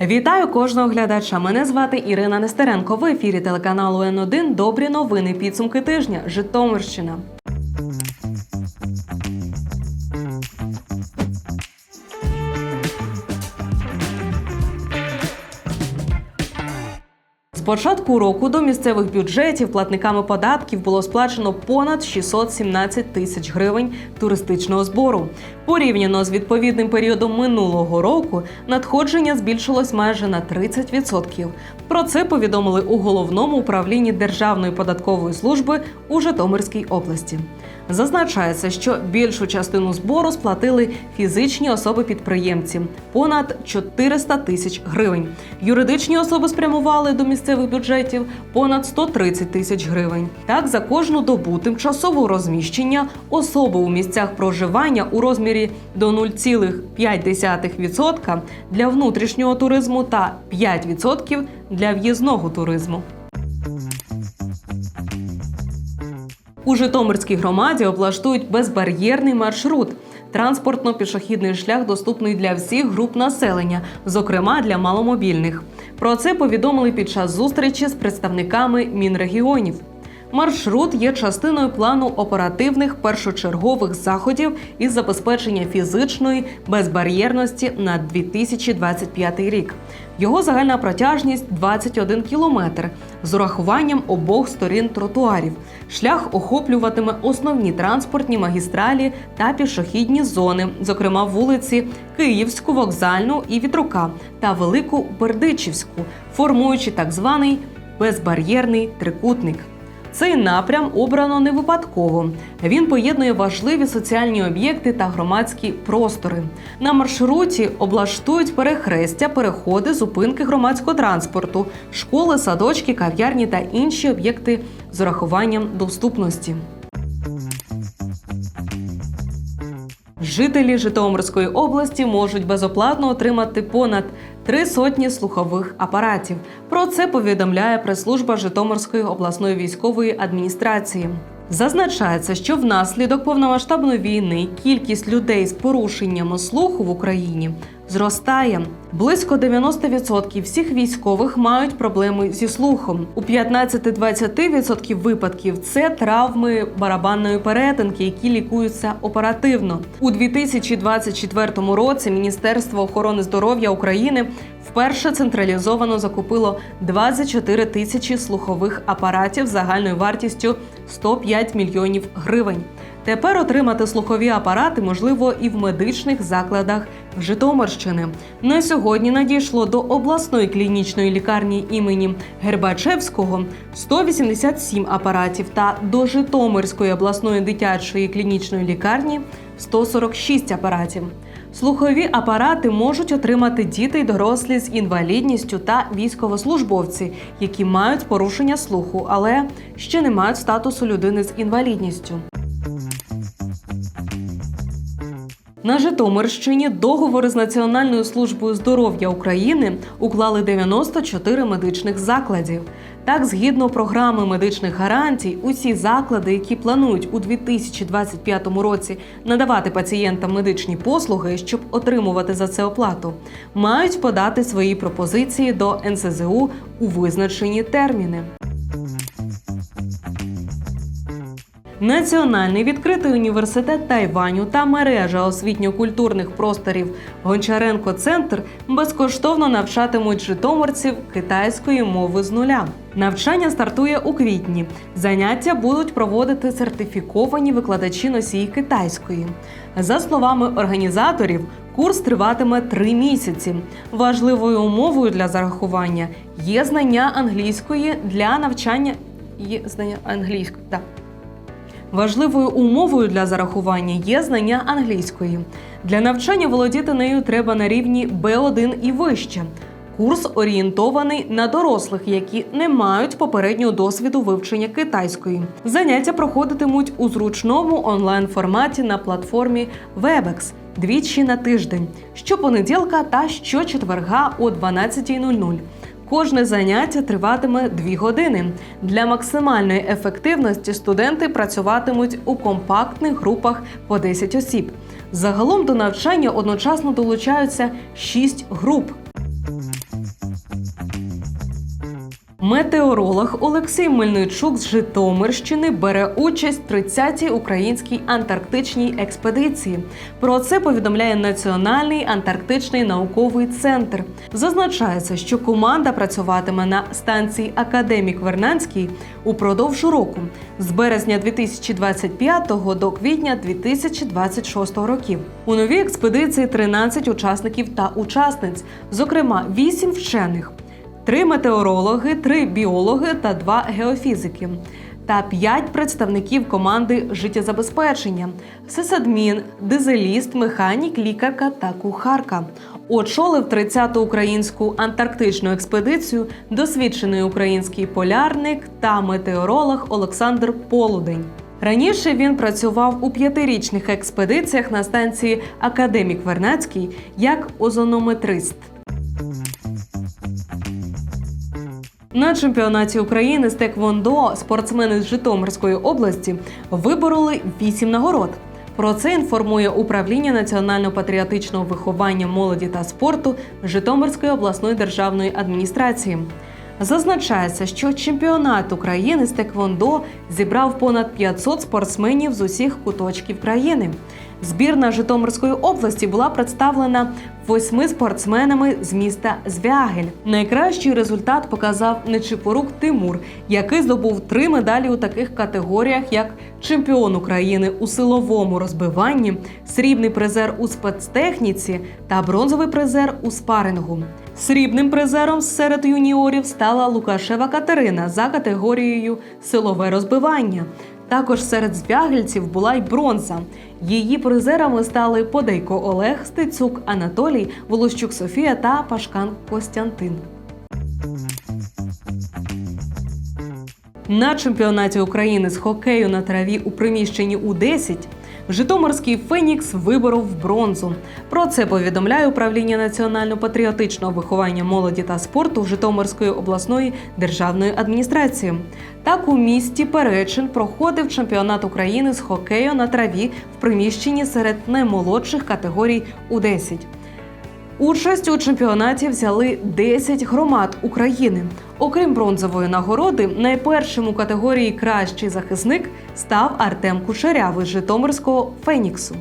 Вітаю кожного глядача. Мене звати Ірина Нестеренко. В ефірі телеканалу Н1 Добрі новини. Підсумки тижня. Житомирщина. Початку року до місцевих бюджетів платниками податків було сплачено понад 617 тисяч гривень туристичного збору. Порівняно з відповідним періодом минулого року надходження збільшилось майже на 30%. Про це повідомили у головному управлінні Державної податкової служби у Житомирській області. Зазначається, що більшу частину збору сплатили фізичні особи-підприємці понад 400 тисяч гривень. Юридичні особи спрямували до місцевих бюджетів понад 130 тисяч гривень. Так, за кожну добу тимчасового розміщення особи у місцях проживання у розмірі до 0,5% для внутрішнього туризму та 5% для в'їзного туризму. У Житомирській громаді облаштують безбар'єрний маршрут. Транспортно-пішохідний шлях доступний для всіх груп населення, зокрема для маломобільних. Про це повідомили під час зустрічі з представниками мінрегіонів. Маршрут є частиною плану оперативних першочергових заходів із забезпечення фізичної безбар'єрності на 2025 рік. Його загальна протяжність 21 кілометр з урахуванням обох сторін тротуарів. Шлях охоплюватиме основні транспортні магістралі та пішохідні зони, зокрема вулиці Київську, Вокзальну і Вітрука та Велику Бердичівську, формуючи так званий безбар'єрний трикутник. Цей напрям обрано не випадково. Він поєднує важливі соціальні об'єкти та громадські простори. На маршруті облаштують перехрестя, переходи, зупинки громадського транспорту, школи, садочки, кав'ярні та інші об'єкти з урахуванням доступності. Жителі Житомирської області можуть безоплатно отримати понад три сотні слухових апаратів. Про це повідомляє прес-служба Житомирської обласної військової адміністрації. Зазначається, що внаслідок повномасштабної війни кількість людей з порушеннями слуху в Україні зростає. Близько 90% всіх військових мають проблеми зі слухом. У 15-20% випадків це травми барабанної перетинки, які лікуються оперативно. У 2024 році Міністерство охорони здоров'я України вперше централізовано закупило 24 тисячі слухових апаратів загальною вартістю 105 мільйонів гривень. Тепер отримати слухові апарати можливо і в медичних закладах Житомирщини. На сьогодні надійшло до обласної клінічної лікарні імені Гербачевського 187 апаратів та до Житомирської обласної дитячої клінічної лікарні 146 апаратів. Слухові апарати можуть отримати діти й дорослі з інвалідністю та військовослужбовці, які мають порушення слуху, але ще не мають статусу людини з інвалідністю. На Житомирщині договори з Національною службою здоров'я України уклали 94 медичних закладів. Так, згідно програми медичних гарантій, усі заклади, які планують у 2025 році надавати пацієнтам медичні послуги, щоб отримувати за це оплату, мають подати свої пропозиції до НСЗУ у визначені терміни. Національний відкритий університет Тайваню та мережа освітньо-культурних просторів Гончаренко Центр безкоштовно навчатимуть житомирців китайської мови з нуля. Навчання стартує у квітні. Заняття будуть проводити сертифіковані викладачі носії китайської. За словами організаторів, курс триватиме три місяці. Важливою умовою для зарахування є знання англійської для навчання. Є знання англійської, так. Важливою умовою для зарахування є знання англійської. Для навчання володіти нею треба на рівні B1 і вище. Курс орієнтований на дорослих, які не мають попереднього досвіду вивчення китайської. Заняття проходитимуть у зручному онлайн форматі на платформі Webex двічі на тиждень, щопонеділка та щочетверга о 12.00. Кожне заняття триватиме 2 години. Для максимальної ефективності студенти працюватимуть у компактних групах по 10 осіб. Загалом до навчання одночасно долучаються 6 груп. Метеоролог Олексій Мельничук з Житомирщини бере участь в 30-й українській антарктичній експедиції. Про це повідомляє Національний антарктичний науковий центр. Зазначається, що команда працюватиме на станції Академік Вернанський упродовж року з березня 2025 до квітня 2026 років. У новій експедиції 13 учасників та учасниць, зокрема 8 вчених три метеорологи, три біологи та два геофізики. Та п'ять представників команди життєзабезпечення: сисадмін, дизеліст, механік, лікарка та кухарка. Очолив 30-ту українську антарктичну експедицію досвідчений український полярник та метеоролог Олександр Полудень. Раніше він працював у п'ятирічних експедиціях на станції Академік Вернацький як озонометрист. На чемпіонаті України з Теквондо спортсмени з Житомирської області вибороли вісім нагород. Про це інформує управління національно-патріотичного виховання молоді та спорту Житомирської обласної державної адміністрації. Зазначається, що чемпіонат України з Теквондо зібрав понад 500 спортсменів з усіх куточків країни. Збірна Житомирської області була представлена восьми спортсменами з міста Звягель. Найкращий результат показав Нечипорук Тимур, який здобув три медалі у таких категоріях, як чемпіон України у силовому розбиванні, срібний призер у спецтехніці та бронзовий призер у спарингу. Срібним призером серед юніорів стала Лукашева Катерина за категорією силове розбивання. Також серед звягельців була й бронза. Її призерами стали Подейко Олег, Стецюк Анатолій, Волощук Софія та Пашкан Костянтин. На чемпіонаті України з хокею на траві у приміщенні У-10 Житомирський Фенікс виборов бронзу. Про це повідомляє управління національно-патріотичного виховання молоді та спорту Житомирської обласної державної адміністрації. Так у місті Перечин проходив чемпіонат України з хокею на траві в приміщенні серед наймолодших категорій У-10. Участь у чемпіонаті взяли 10 громад України. Окрім бронзової нагороди, найпершим у категорії Кращий захисник став Артем Кучерявий з Житомирського Феніксу.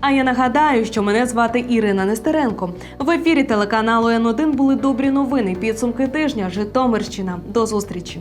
А я нагадаю, що мене звати Ірина Нестеренко. В ефірі телеканалу Н1 були добрі новини. Підсумки тижня Житомирщина. До зустрічі.